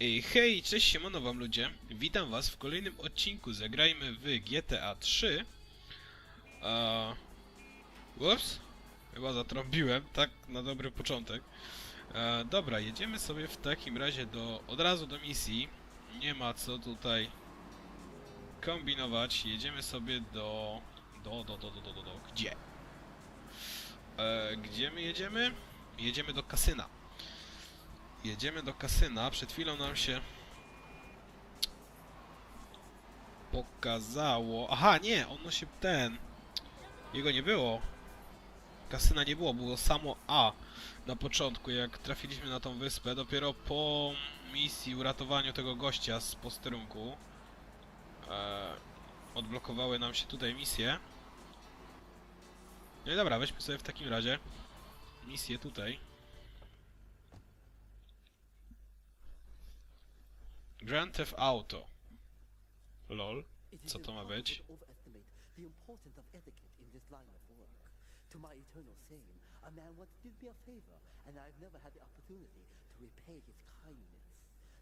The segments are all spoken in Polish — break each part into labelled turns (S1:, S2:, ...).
S1: Ej, hej, cześć, siemano wam ludzie. Witam was w kolejnym odcinku. Zagrajmy w GTA 3. Eee... Ups. Chyba zatrąbiłem, tak na dobry początek. E, dobra, jedziemy sobie w takim razie do, od razu do misji. Nie ma co tutaj kombinować. Jedziemy sobie do... Do, do, do, do, do, do, do. Gdzie? E, gdzie my jedziemy? Jedziemy do kasyna. Jedziemy do kasyna. Przed chwilą nam się pokazało. Aha, nie, ono się ten. Jego nie było. Kasyna nie było, było samo A na początku, jak trafiliśmy na tą wyspę. Dopiero po misji uratowaniu tego gościa z posterunku e, odblokowały nam się tutaj misje. No i dobra, weźmy sobie w takim razie misję tutaj. Grand Theft Auto. Lol. Co to ma być?
S2: to overestimate the importance of etiquette in this line of work. To my eternal shame, a man once did me a favor, and I've never had the opportunity to repay his kindness.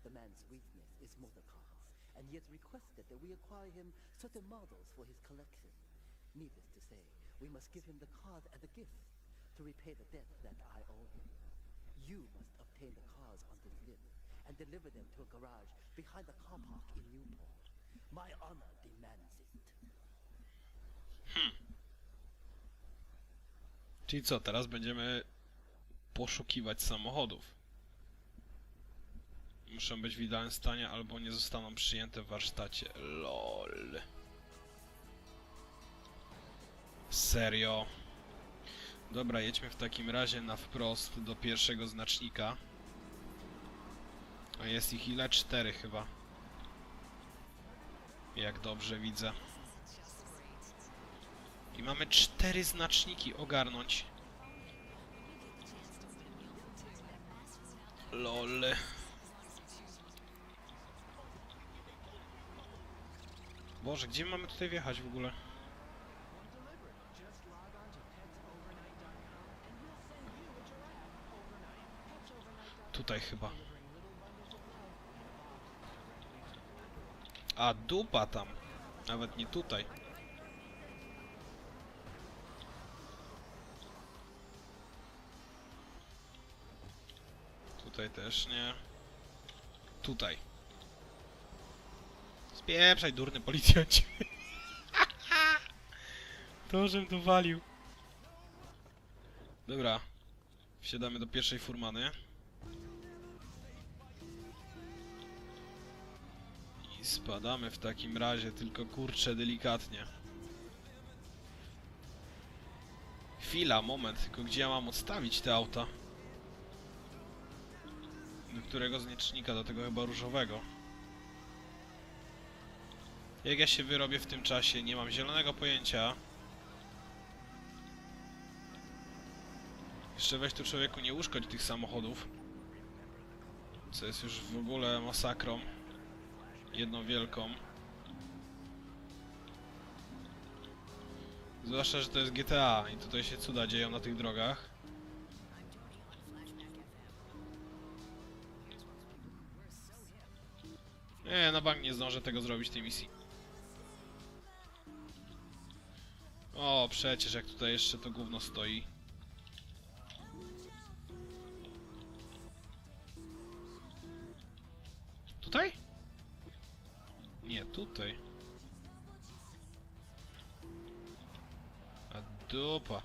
S2: The man's weakness is motor cars, and he has requested that we acquire him certain models for his collection. Needless to say, we must give him the cars as a gift to repay the debt that I owe him. You must obtain the cars on this list and deliver them to a garage behind the car park in Newport. My honor demands it.
S1: Czyli co, teraz będziemy poszukiwać samochodów. Muszą być w idealnym stanie albo nie zostaną przyjęte w warsztacie. LOL. Serio? Dobra, jedźmy w takim razie na wprost do pierwszego znacznika. A jest ich ile? Cztery chyba. Jak dobrze widzę. I mamy cztery znaczniki ogarnąć. LOL. Boże, gdzie mamy tutaj wjechać w ogóle? Tutaj chyba. A, dupa tam. Nawet nie tutaj. Tutaj też nie. Tutaj. Spieprzaj, durny policjancie. to, żem dowalił. Dobra. Wsiadamy do pierwszej furmany. Spadamy w takim razie, tylko kurczę delikatnie. Chwila, moment, tylko gdzie ja mam odstawić te auta? Do którego znacznika? Do tego chyba różowego. Jak ja się wyrobię w tym czasie? Nie mam zielonego pojęcia. Jeszcze weź tu człowieku nie uszkodź tych samochodów. Co jest już w ogóle masakrą. Jedną wielką. Zwłaszcza, że to jest GTA i tutaj się cuda dzieją na tych drogach. Nie, na bank nie zdążę tego zrobić, tej misji. O, przecież jak tutaj jeszcze to gówno stoi. Tutaj? Nie, tutaj. A dupa.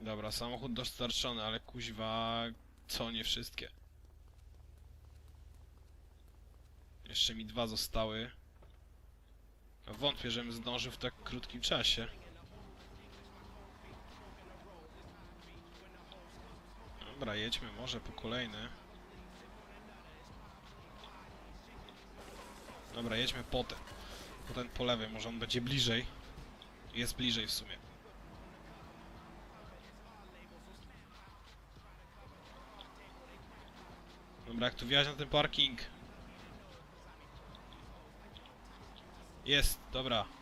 S1: Dobra, samochód dostarczony, ale kuźwa, co nie wszystkie. Jeszcze mi dwa zostały. Wątpię, żebym zdążył w tak krótkim czasie. Dobra, jedźmy może po kolejny. Dobra, jedźmy potem. Potem po lewej, może on będzie bliżej. Jest bliżej w sumie. Dobra, jak tu wjechać na ten parking? Jest, dobra.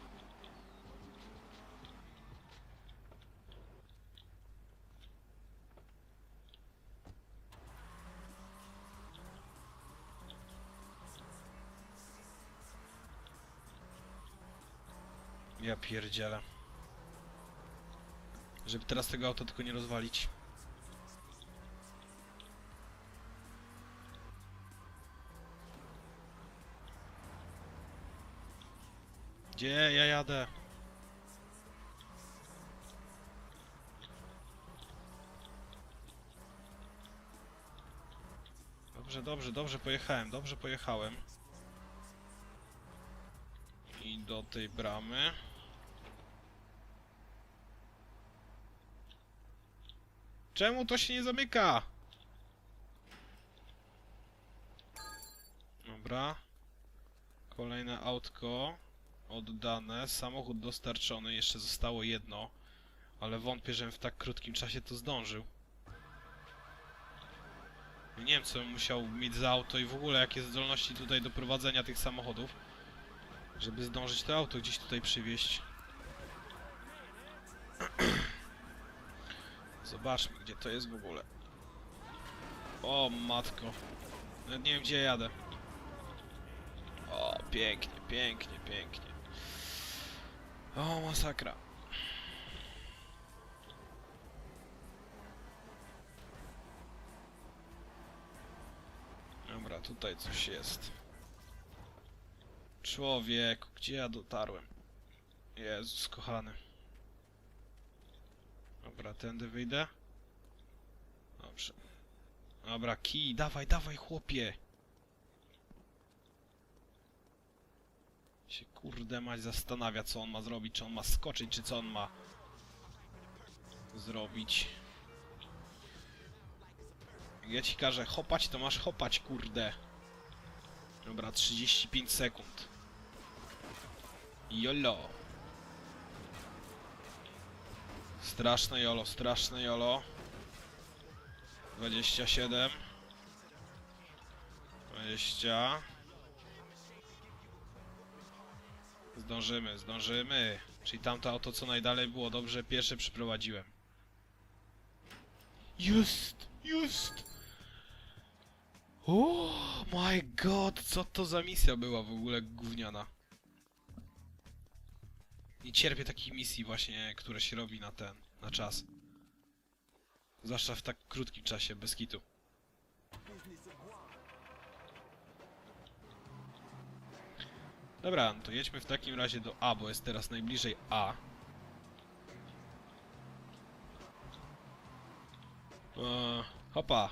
S1: Ja pierdzielę. Żeby teraz tego auta tylko nie rozwalić. Gdzie ja jadę? Dobrze, dobrze, dobrze pojechałem, dobrze pojechałem. I do tej bramy. Czemu to się nie zamyka? Dobra. Kolejne autko oddane, samochód dostarczony, jeszcze zostało jedno, ale wątpię, żebym w tak krótkim czasie to zdążył. Nie wiem, co musiał mieć za auto i w ogóle jakie zdolności tutaj do prowadzenia tych samochodów, żeby zdążyć to auto gdzieś tutaj przywieźć. Zobaczmy, gdzie to jest w ogóle. O, matko. Nawet nie wiem, gdzie jadę. O, pięknie, pięknie, pięknie. O, masakra. Dobra, tutaj coś jest. Człowieku, gdzie ja dotarłem? Jezus, kochany. Dobra, tędy wyjdę. Dobrze. Dobra, kij, dawaj, dawaj, chłopie. Się kurde mać zastanawia, co on ma zrobić. Czy on ma skoczyć, czy co on ma zrobić. Jak ja ci każę hopać, to masz hopać, kurde. Dobra, 35 sekund. Jolo. Straszne jolo, straszne jolo. 27. 20. Zdążymy, zdążymy. Czyli tamto auto co najdalej było dobrze, pierwsze przyprowadziłem. Just, just. Oh my god, co to za misja była w ogóle gówniana. Nie cierpię takich misji właśnie, które się robi na ten, na czas. Zwłaszcza w tak krótkim czasie, bez kitu. Dobra, to jedźmy w takim razie do A, bo jest teraz najbliżej A. Eee, hopa.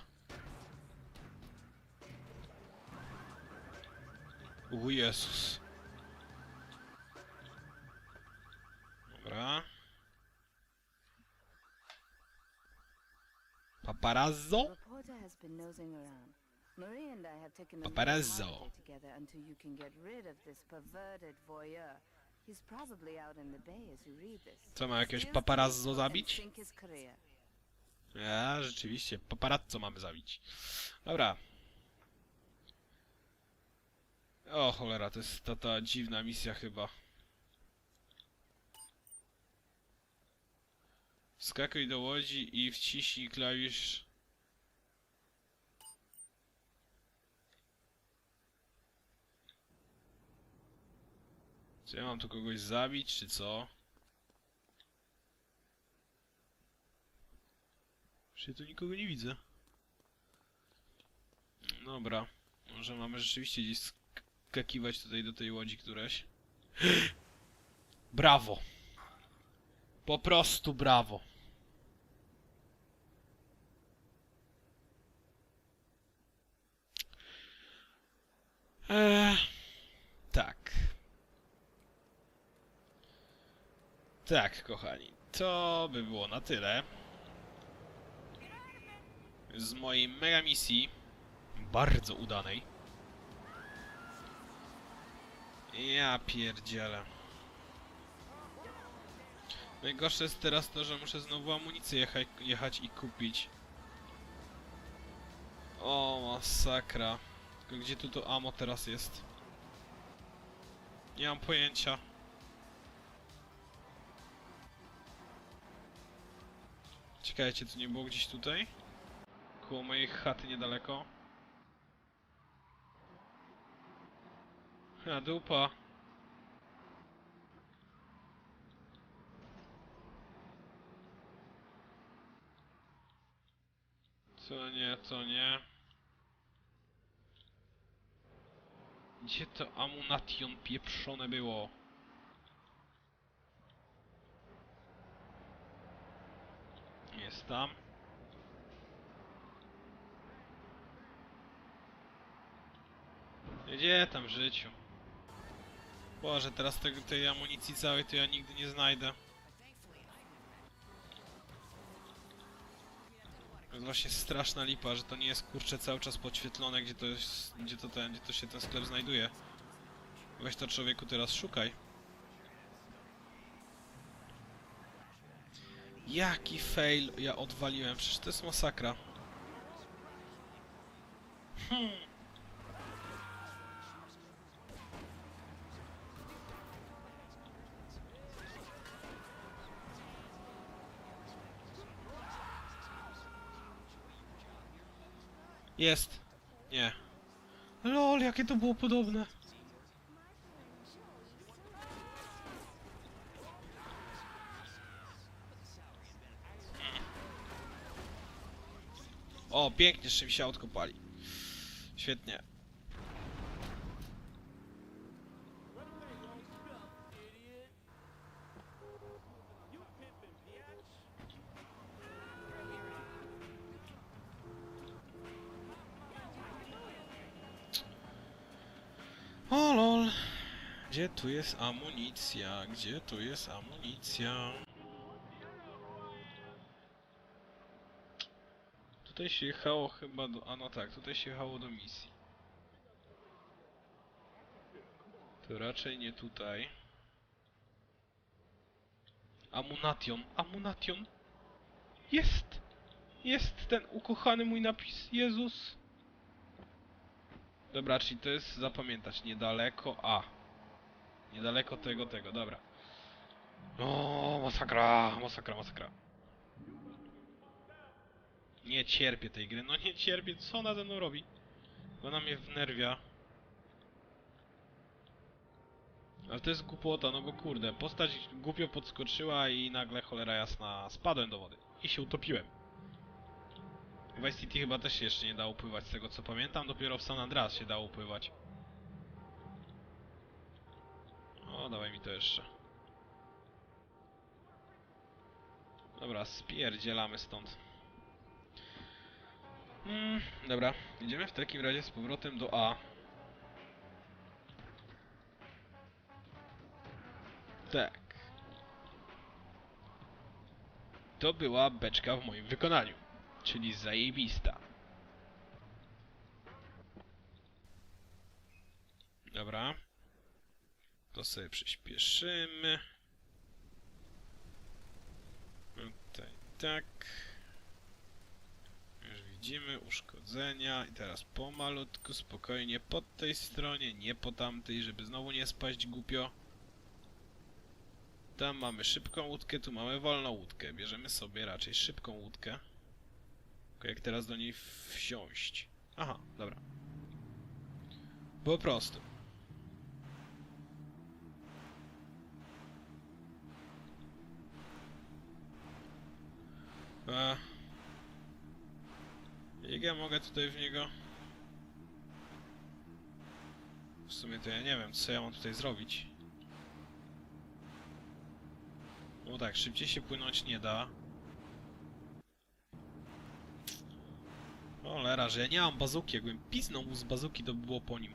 S1: O Jezus.
S3: Taken a
S1: Paparazzo.
S3: this.
S1: Co, ma jakiegoś paparazzo zabić? Ja, rzeczywiście, paparazzo mamy zabić. Dobra. O cholera, to jest ta, ta dziwna misja chyba. Wskakuj do łodzi i wciśnij klawisz... Czy ja mam tu kogoś zabić, czy co? Czy tu nikogo nie widzę? Dobra. Może mamy rzeczywiście gdzieś skakiwać tutaj do tej łodzi któreś. Brawo! Po prostu brawo! Eee, tak. Tak, kochani. To by było na tyle z mojej mega misji, bardzo udanej. Ja pierdzielę. Najgorsze jest teraz to, że muszę znowu amunicję jechać, i kupić. O, masakra. Gdzie tu to amo teraz jest? Nie mam pojęcia. Czekajcie, to nie było gdzieś tutaj? Koło mojej chaty niedaleko. Ha, dupa. Co nie, co nie. Gdzie to amunation pieprzone było? Jest tam. Gdzie tam w życiu? Boże, teraz tego, tej amunicji całej to ja nigdy nie znajdę. Właśnie straszna lipa, że to nie jest kurczę cały czas podświetlone, gdzie to jest, gdzie to ten, gdzie to się ten sklep znajduje. Weź to człowieku teraz szukaj. Jaki fail ja odwaliłem, przecież to jest masakra. Hmm. Jest. Nie. Lol, jakie to było podobne. O, pięknie, że mi się odkopali. Świetnie. Tu jest amunicja? Gdzie tu jest amunicja? Tutaj się jechało chyba do... A no tak, tutaj się jechało do misji. To raczej nie tutaj. Amunation, amunation! Jest! Jest ten ukochany mój napis, Jezus! Dobra, czyli to jest zapamiętać, niedaleko A. Niedaleko tego, tego, dobra. O, masakra, masakra, masakra. Nie cierpię tej gry, no nie cierpię, co ona ze mną robi? Ona mnie wnerwia. Ale to jest głupota, no bo kurde, postać głupio podskoczyła i nagle cholera jasna spadłem do wody. I się utopiłem. W Vice City chyba też się jeszcze nie dało pływać, z tego co pamiętam, dopiero w San Andreas się dało pływać. O, dawaj mi to jeszcze. Dobra, spierdzielamy stąd. Mm, dobra, idziemy w takim razie z powrotem do A. Tak. To była beczka w moim wykonaniu, czyli zajebista. Dobra. To sobie przyspieszymy. Tutaj tak. Już widzimy uszkodzenia i teraz pomalutku, spokojnie pod tej stronie, nie po tamtej, żeby znowu nie spaść głupio. Tam mamy szybką łódkę, tu mamy wolną łódkę. Bierzemy sobie raczej szybką łódkę. Tylko jak teraz do niej wsiąść? Aha, dobra. Po prostu. Eee. Jak ja mogę tutaj w niego... W sumie to ja nie wiem, co ja mam tutaj zrobić. No tak, szybciej się płynąć nie da. Cholera, że ja nie mam bazuki. Jakbym pisnął mu z bazuki, to by było po nim.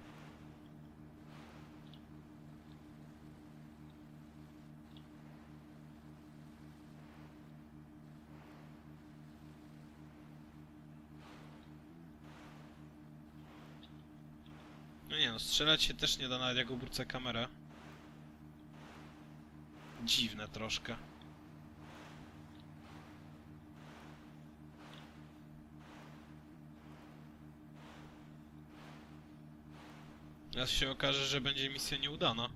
S1: No nie no, strzelać się też nie da nawet jak obrócę kamerę. Dziwne troszkę. Teraz się okaże, że będzie misja nieudana.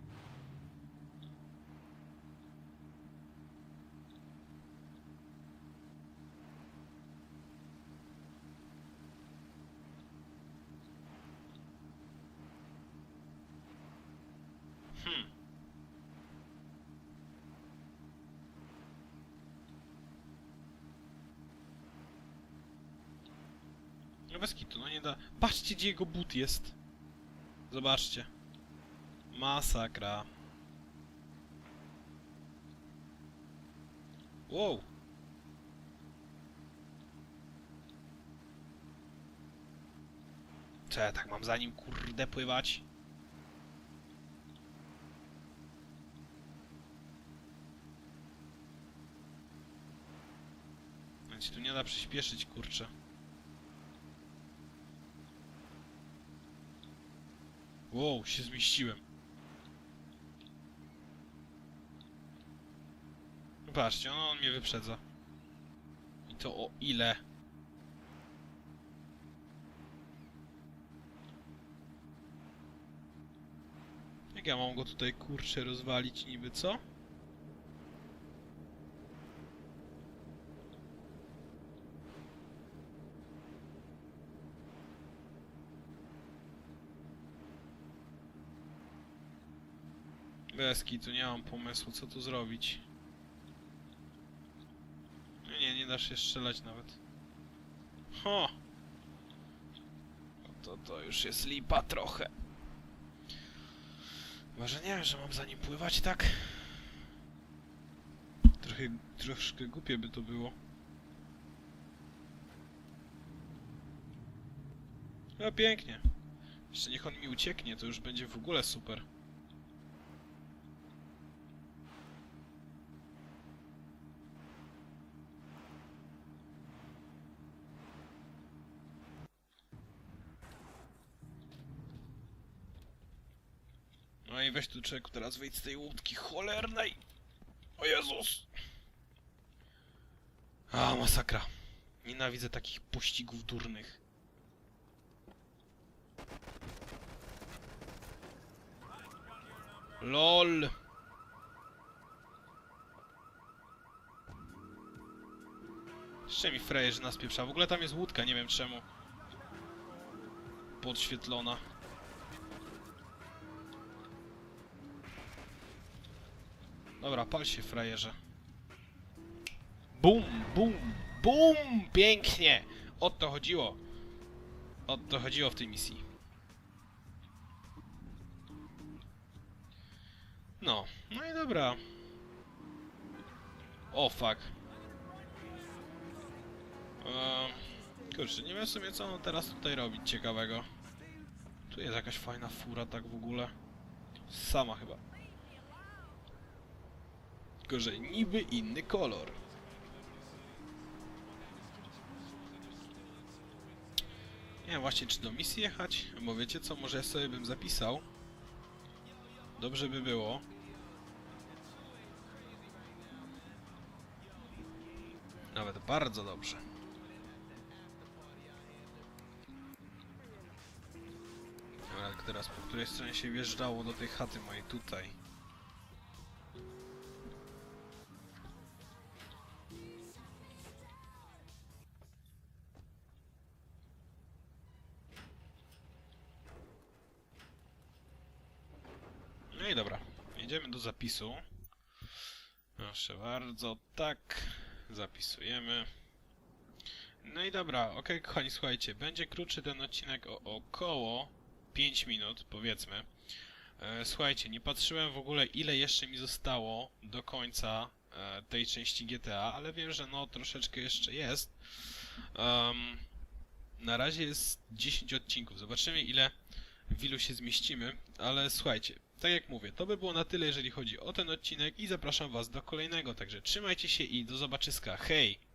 S1: Hmm. Bez kitu, no nie da... Patrzcie, gdzie jego but jest. Zobaczcie. Masakra. Wow. Co ja tak mam za nim kurde pływać? Więc tu nie da przyspieszyć, kurczę. Wow, się zmieściłem. Patrzcie, no on mnie wyprzedza. I to o ile? Jak ja mam go tutaj kurczę rozwalić niby, co? Bez tu nie mam pomysłu, co tu zrobić. Nie, nie, nie dasz się strzelać nawet. Ho! No to, to już jest lipa trochę. Może nie wiem, że mam za nim pływać tak? Trochę, troszkę głupie by to było. No pięknie. Jeszcze niech on mi ucieknie, to już będzie w ogóle super. No i weź tu człowieku teraz wyjdź z tej łódki cholernej. O Jezus. A, masakra. Nienawidzę takich pościgów durnych. LOL. Jeszcze mi frajerzy nas pieprza. W ogóle tam jest łódka, nie wiem czemu. Podświetlona. Dobra, pal się frajerze. Bum, bum, bum! Pięknie! O to chodziło. O to chodziło w tej misji. No, no i dobra. O fuck. Ehm, kurczę, nie wiem w sumie co on teraz tutaj robić ciekawego. Tu jest jakaś fajna fura tak w ogóle. Sama chyba. Tylko, że niby inny kolor. Nie wiem właśnie, czy do misji jechać? Bo wiecie co, może ja sobie bym zapisał. Dobrze by było. Nawet bardzo dobrze. Dobra, teraz po której stronie się wjeżdżało do tej chaty mojej tutaj. Zapisu. Proszę bardzo, tak, zapisujemy. No i dobra, okej kochani, słuchajcie, będzie krótszy ten odcinek o około 5 minut, powiedzmy. E, słuchajcie, nie patrzyłem w ogóle ile jeszcze mi zostało do końca e, tej części GTA, ale wiem, że no troszeczkę jeszcze jest. Em, na razie jest 10 odcinków, zobaczymy ile w ilu się zmieścimy, ale słuchajcie, tak jak mówię, to by było na tyle, jeżeli chodzi o ten odcinek i zapraszam Was do kolejnego, także trzymajcie się i do zobaczyska, hej!